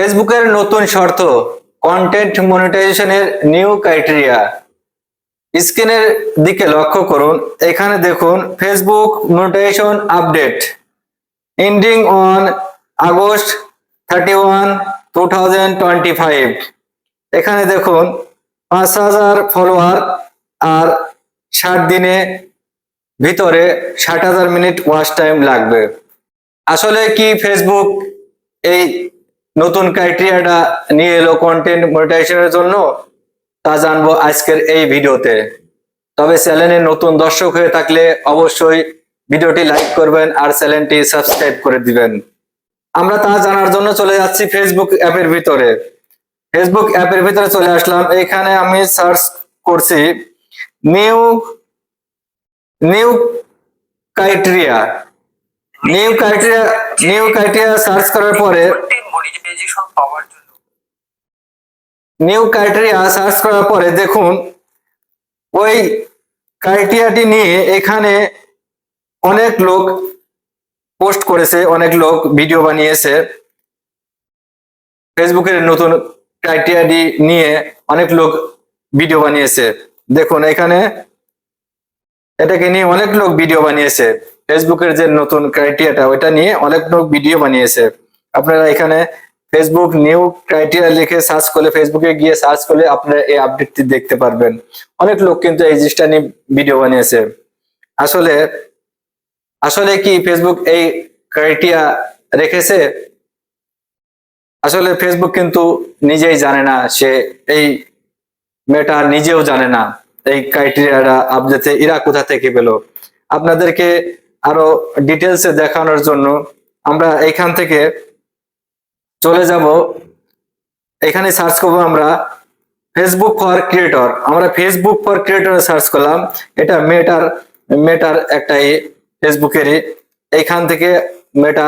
ফেসবুকের নতুন শর্ত কন্টেন্ট মনিটাইজেশনের নিউ ক্রাইটেরিয়া স্ক্রিনের দিকে লক্ষ্য করুন, এখানে দেখুন, Facebook monetization update ending on August thirty one two thousand twenty five এখানে দেখুন, পাঁচ হাজার ফলোয়ার আর ষাট দিনে ভিতরে ষাট হাজার মিনিট ওয়াচ টাইম লাগবে। আসলে কি ফেসবুক এই নতুন ক্রাইটেরিয়াটা নিয়ে এলো কন্টেন্ট মনিটাইজেশনের জন্য, তা জানব আজকের এই ভিডিওতে। তবে চ্যানেলে নতুন দর্শক হয়ে থাকলে অবশ্যই ভিডিওটি লাইক করবেন আর চ্যানেলটি সাবস্ক্রাইব করে দিবেন। আমরা তা জানার জন্য চলে যাচ্ছি ফেসবুক অ্যাপের ভিতরে। ফেসবুক অ্যাপের ভিতরে চলে আসলাম। এখানে আমি সার্চ করছি new new criteria new criteria new criteria search করার পরে মনিটাইজেশন পাওয়ার জন্য। নিউ ক্রাইটেরিয়া সার্চ করার পরে দেখুন, ওই ক্রাইটেরিয়াটি নিয়ে এখানে অনেক লোক পোস্ট করেছে, অনেক লোক ভিডিও বানিয়েছে। ফেসবুকের নতুন ক্রাইটেরিয়াটি নিয়ে অনেক লোক ভিডিও বানিয়েছে। দেখুন, এখানে এটাকে নিয়ে অনেক লোক ভিডিও বানিয়েছে। ফেসবুকের যে নতুন ক্রাইটেরিয়াটা ওইটা নিয়ে অনেক লোক ভিডিও বানিয়েছে। আপনারা এখানে ফেসবুক নিউ ক্রাইটেরিয়া লিখে সার্চ করলে ফেসবুকে গিয়ে সার্চ করলে আপনারা এই আপডেটটি দেখতে পারবেন। অনেক লোক কিন্তু এই জিনিসটা নিয়ে ভিডিও বানিয়েছে। আসলে আসলে কি ফেসবুক এই ক্রাইটেরিয়া রেখেছে? আসলে ফেসবুক কিন্তু নিজেই জানে না, সে এই মেয়েটা নিজেও জানে না এই ক্রাইটেরিয়াটা আপডেটে এরা কোথা থেকে পেল? আপনাদেরকে আরও ডিটেলসে দেখানোর জন্য আমরা এইখান থেকে চলে যাব। এখানে সার্চ করব আমরা ফেসবুক ফর ক্রিয়েটর আমরা ফেসবুক ফর ক্রিয়েটর সার্চ করলাম। এটা মেটার মেটার একটা ফেসবুকেরই এইখান থেকে মেটা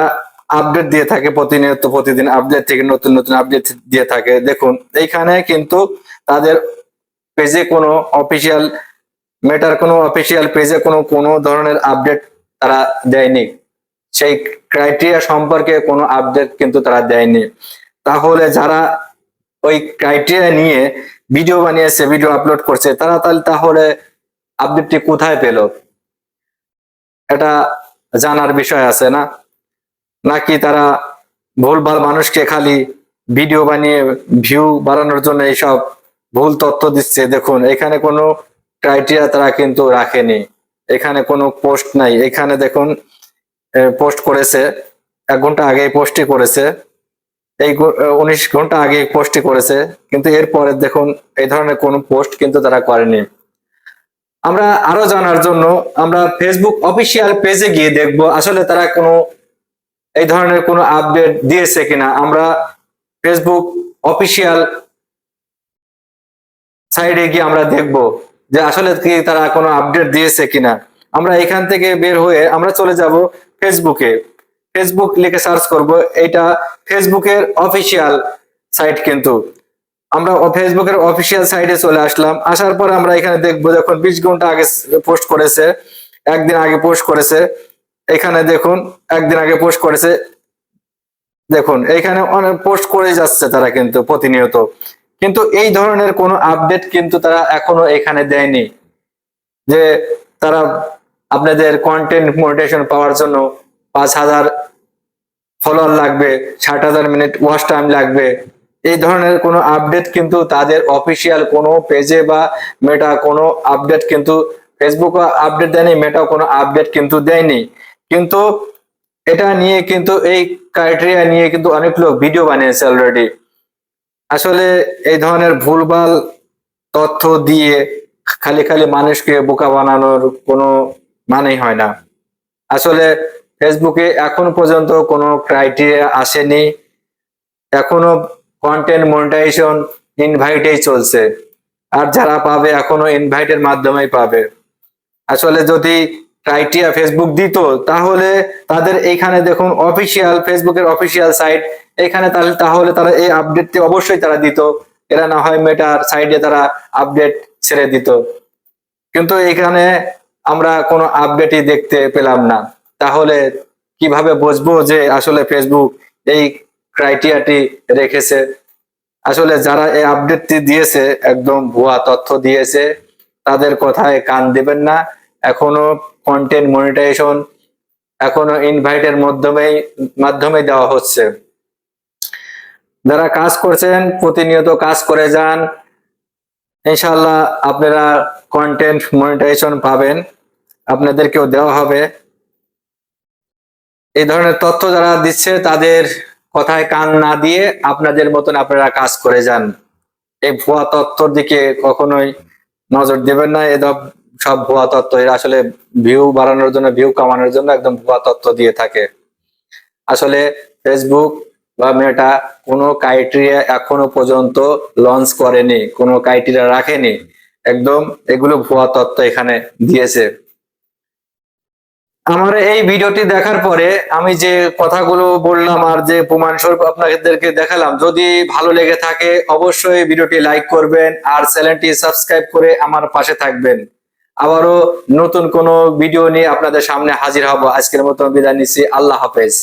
আপডেট দিয়ে থাকে প্রতিনিয়ত, প্রতিদিন আপডেট থেকে নতুন নতুন আপডেট দিয়ে থাকে। দেখুন এইখানে কিন্তু তাদের পেজে কোনো অফিসিয়াল মেটার কোনো অফিসিয়াল পেজে কোনো কোনো ধরনের আপডেট তারা দেয়নি। সেই ক্রাইটেরিয়া সম্পর্কে কোনো আপডেট কিন্তু তারা দেয়নি। তাহলে যারা ওই ক্রাইটেরিয়া নিয়ে ভিডিও বানিয়েছে ভিডিও আপলোড করছে, তারা তাহলে তাহলে আপডেটটি কোথায় পেল? এটা জানার বিষয় আছে না? নাকি তারা ভুলভাল মানুষকে খালি ভিডিও বানিয়ে ভিউ বাড়ানোর জন্য এইসব ভুল তথ্য দিচ্ছে? দেখুন, এখানে কোনো ক্রাইটেরিয়া তারা কিন্তু রাখেনি। এখানে কোনো পোস্ট নাই। এখানে দেখুন পোস্ট করেছে। এক ঘণ্টা আগে পোস্টই করেছে। এই উনিশ ঘণ্টা আগে পোস্টই করেছে। কিন্তু এরপরে দেখুন, এই ধরনের কোনো পোস্ট কিন্তু তারা করেনি। আমরা আরও জানার জন্য আমরা ফেসবুক অফিসিয়াল পেজে গিয়ে দেখব, আসলে তারা কোনো এই ধরনের কোনো আপডেট দিয়েছে কিনা। আমরা ফেসবুক অফিসিয়াল সাইডে গিয়ে আমরা দেখব যে আসলে কি তারা কোনো আপডেট দিয়েছে কিনা। আমরা এখান থেকে বের হয়ে আমরা চলে যাব ফেসবুকে। ফেসবুক লিখে সার্চ করব, এটা ফেসবুকের অফিসিয়াল সাইট কিন্তু। আমরা ফেসবুকের অফিসিয়াল সাইটে চলে আসলাম, আসার পর আমরা এখানে দেখব যখন বিশ ঘণ্টা আগে পোস্ট করেছে, একদিন আগে পোস্ট করেছে, এখানে দেখুন, একদিন আগে পোস্ট করেছে, দেখুন, এখানে অনেক পোস্ট করে যাচ্ছে তারা কিন্তু প্রতিনিয়ত। কিন্তু এই ধরনের কোনো আপডেট কিন্তু তারা এখনও এখানে দেয়নি, যে তারা আপনাদের কন্টেন্ট মনিটেশন পাওয়ার জন্য পাঁচ হাজার ফলোয়ার লাগবে, ষাট হাজার মিনিট ওয়াচ টাইম লাগবে। এই ধরনের কোনো আপডেট কিন্তু তাদের অফিসিয়াল কোনো পেজে বা মেটা কোনো আপডেট কিন্তু ফেসবুক আপডেট দেয়নি মেটা কোনো আপডেট কিন্তু দেয়নি। কিন্তু এটা নিয়ে কিন্তু এই ক্রাইটেরিয়া নিয়ে কিন্তু অনেক লোক ভিডিও বানিয়েছে অলরেডি আসলে এই ধরনের ভুলভাল তথ্য দিয়ে খালি খালি মানুষকে বোকা বানানোর কোনো মানেই হয় না। আসলে ফেসবুকে এখন পর্যন্ত কোনো ক্রাইটেরিয়া আসেনি। এখনও কন্টেন্ট মনিটাইজেশন ইনভাইটেই চলছে। আর যারা পাবে এখনও ইনভাইটের মাধ্যমেই পাবে। আসলে যদি ক্রাইটেরিয়া ফেসবুক দিত, তাহলে তাদের এইখানে দেখুন অফিসিয়াল ফেসবুকের অফিসিয়াল সাইট এখানে তাহলে তাহলে তারা এই আপডেটটি অবশ্যই তারা দিত। এরা না হয় মেটার সাইডে তারা আপডেট ছেড়ে দিত। কিন্তু এখানে আমরা কোনো আপডেটই দেখতে পেলাম না। তাহলে কীভাবে বুঝব যে আসলে ফেসবুক এই ক্রাইটেরিয়াটি রেখেছে? আসলে যারা এই আপডেটটি দিয়েছে, একদম ভুয়া তথ্য দিয়েছে, তাদের কথায় কান দিবেন না। এখনও কন্টেন্ট মনিটাইজেশন এখনও ইনভাইটের মাধ্যমেই মাধ্যমে দেওয়া হচ্ছে। যারা কাজ করছেন, প্রতিনিয়ত কাজ করে যান ইনশাল্লাহ আপনারা কন্টেন্ট মনিটাইজেশন পাবেন। আপনাদেরকেও দেওয়া হবে। এই ধরনের তথ্য যারা দিচ্ছে, তাদের কথায় কান না দিয়ে আপনাদের মতন আপনারা কাজ করে যান। এই ভুয়া তথ্যর দিকে কখনোই নজর দেবেন না। এ সব- সব ভুয়া তথ্য। এরা আসলে ভিউ বাড়ানোর জন্য ভিউ কামানোর জন্য একদম ভুয়া তথ্য দিয়ে থাকে। আসলে ফেসবুক বা মেটা কোনো ক্রাইটেরিয়া এখনও পর্যন্ত লঞ্চ করেনি, কোনো ক্রাইটেরিয়া রাখেনি, একদম এগুলো ভুয়া তথ্য এখানে দিয়েছে। আমার এই ভিডিওটি দেখার পরে আমি যে কথাগুলো বললাম আর যে প্রমাণ স্বরূপ আপনাদেরকে দেখালাম, যদি ভালো লেগে থাকে অবশ্যই ভিডিওটি লাইক করবেন আর চ্যানেলটি সাবস্ক্রাইব করে আমার পাশে থাকবেন। আবারও নতুন কোনো ভিডিও নিয়ে আপনাদের সামনে হাজির হব। আজকের মতো বিদায় নিচ্ছি। আল্লাহ হাফেজ।